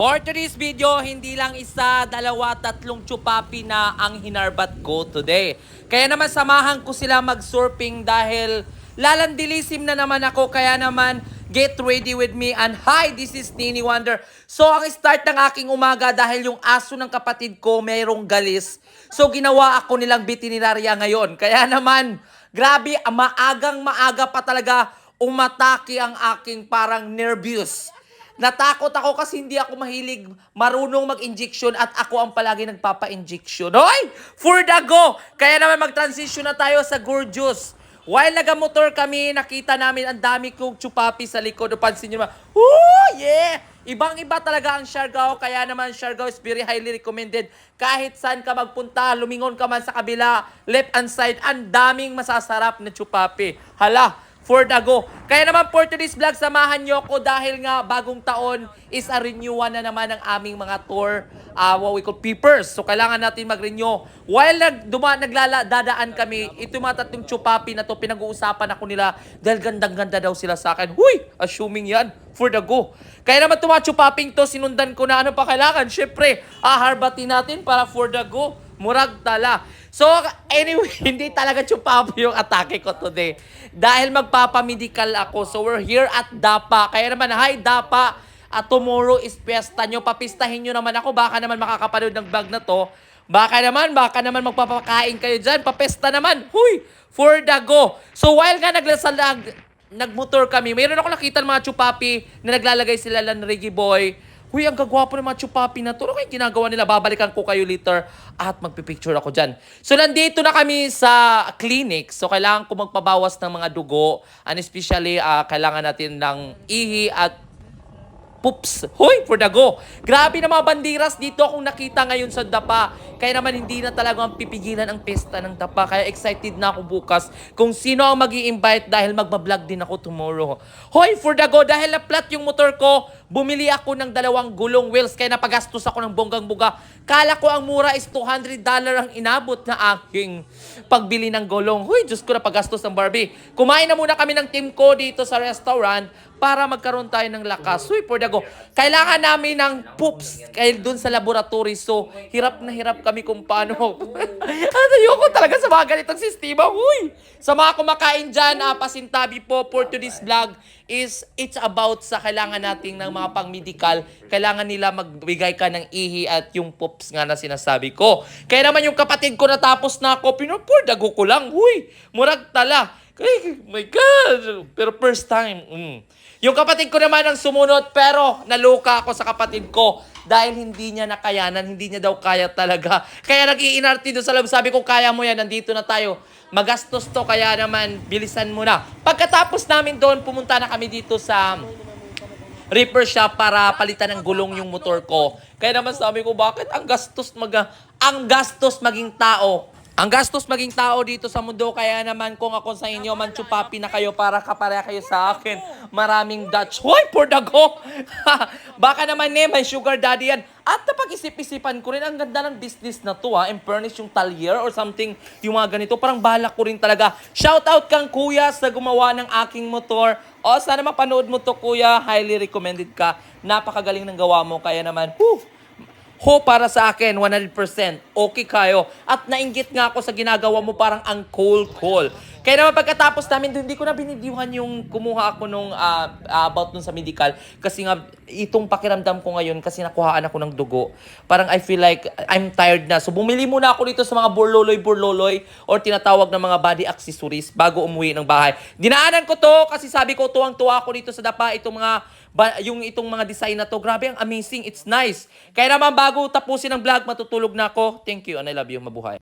For today's video, hindi lang isa, dalawa, tatlong chupapi na ang hinarbat ko today. Kaya naman samahan ko sila mag-surfing dahil lalandilisim na naman ako. Kaya naman, get ready with me. And hi, this is Nini Wonder. So, ang start ng aking umaga dahil yung aso ng kapatid ko mayroong galis. So, ginawa ako nilang veterinarya ngayon. Kaya naman, grabe, maagang maaga pa talaga umatake ang aking parang nervous. Natakot ako kasi hindi ako mahilig marunong mag-injection at ako ang palagi nagpapa-injection. Hoy! For the go! Kaya naman mag-transition na tayo sa gorgeous. While nagamotor kami, nakita namin ang dami kong chupapi sa likod. Pansin nyo naman, Woo! Yeah! Ibang-iba talaga ang Siargao, kaya naman Siargao is very highly recommended. Kahit saan ka magpunta, lumingon ka man sa kabila, left and side, ang daming masasarap na chupapi. Hala, for the go. Kaya naman for today's vlog, samahan nyo ako dahil nga bagong taon is a renewal na naman ng aming mga tour, uh, what we call peepers. So kailangan natin mag-renew. While nag, duma, naglala, dadaan kami, ito yung mga tatlong chupapi na to, pinag-uusapan ako nila dahil gandang-ganda daw sila sa akin. Huy! Assuming yan, for the go. Kaya naman itong mga chupaping to, sinundan ko na ano pa kailangan. Siyempre, aharbatin natin para for the go. Murag tala. So, anyway, hindi talaga chupapo yung atake ko today. Dahil magpapamedical ako. So, we're here at DAPA. Kaya naman, hi DAPA. At tomorrow is pesta nyo. Papistahin nyo naman ako. Baka naman makakapanood ng vlog na to. Baka naman, baka naman magpapakain kayo dyan. Papesta naman. Huy! For the go. So, while nga naglasalag, nagmotor kami, mayroon ako nakita ng mga chupapi na naglalagay sila lang Reggae Boy. Huy, ang gagwapo ng mga chupapi na to. Ano kayong ginagawa nila? Babalikan ko kayo later at magpipicture ako dyan. So, nandito na kami sa clinic. So, kailangan ko magpabawas ng mga dugo. And especially, ah, kailangan natin ng ihi at poops. Hoy, for the go. Grabe na mga bandiras dito akong nakita ngayon sa Dapa. Kaya naman hindi na talagang pipigilan ang pesta ng Dapa. Kaya excited na ako bukas kung sino ang mag invite dahil magbablog din ako tomorrow. Hoy, for the go. Dahil na-flat yung motor ko, bumili ako ng dalawang gulong wheels. Kaya napagastos ako ng bonggang-buga. Kala ko ang mura is $200 ang inabot na aking pagbili ng gulong. Hoy, Diyos ko na pagastos ng Barbie. Kumain na muna kami ng team ko dito sa restaurant para magkaroon tayo ng lakas. Uy, for the go. Kailangan namin ng poops kahil dun sa laboratory. So, hirap na hirap kami kung paano. At ayoko talaga sa mga ganitong sistema. Uy! Sa mga kumakain dyan, ah, pasintabi po for today's vlog is it's about sa kailangan nating ng mga pang-medical. Kailangan nila magbigay ka ng ihi at yung poops nga na sinasabi ko. Kaya naman yung kapatid ko natapos na ako, pinupur, dago ko lang. Uy! Murag tala. Ay, my God! Pero first time. Mm. Yung kapatid ko naman ang sumunod, pero naluka ako sa kapatid ko dahil hindi niya nakayanan, hindi niya daw kaya talaga. Kaya nag-iinarti doon sa loob. Sabi ko, kaya mo yan, nandito na tayo. Magastos to, kaya naman, bilisan mo na. Pagkatapos namin doon, pumunta na kami dito sa repair shop para palitan ng gulong yung motor ko. Kaya naman sabi ko, bakit ang gastos mag ang gastos maging tao? Ang gastos maging tao dito sa mundo, kaya naman kung ako sa inyo, manchupapi na kayo para kapare kayo sa akin. Maraming Dutch. Hoy, for the go! Baka naman eh, may sugar daddy yan. At napag-isip-isipan ko rin, ang ganda ng business na to ha. And furnish yung talyer or something, yung mga ganito. Parang balak ko rin talaga. Shout out kang kuya sa gumawa ng aking motor. O, sana mapanood mo to kuya. Highly recommended ka. Napakagaling ng gawa mo. Kaya naman, whew, Ho para sa akin, 100%. Okay kayo. At nainggit nga ako sa ginagawa mo parang ang cold call. Kaya naman pagkatapos namin, hindi ko na binidyuhan yung kumuha ako nung ah, about dun sa medical. Kasi nga, itong pakiramdam ko ngayon, kasi nakuhaan ako ng dugo. Parang I feel like I'm tired na. So bumili muna ako dito sa mga burloloy-burloloy or tinatawag na mga body accessories bago umuwi ng bahay. Dinaanan ko to kasi sabi ko tuwang-tuwa ako dito sa dapa itong mga ba, yung itong mga design na to. Grabe, ang amazing. It's nice. Kaya naman bago tapusin ang vlog, matutulog na ako. Thank you and I love you. Mabuhay.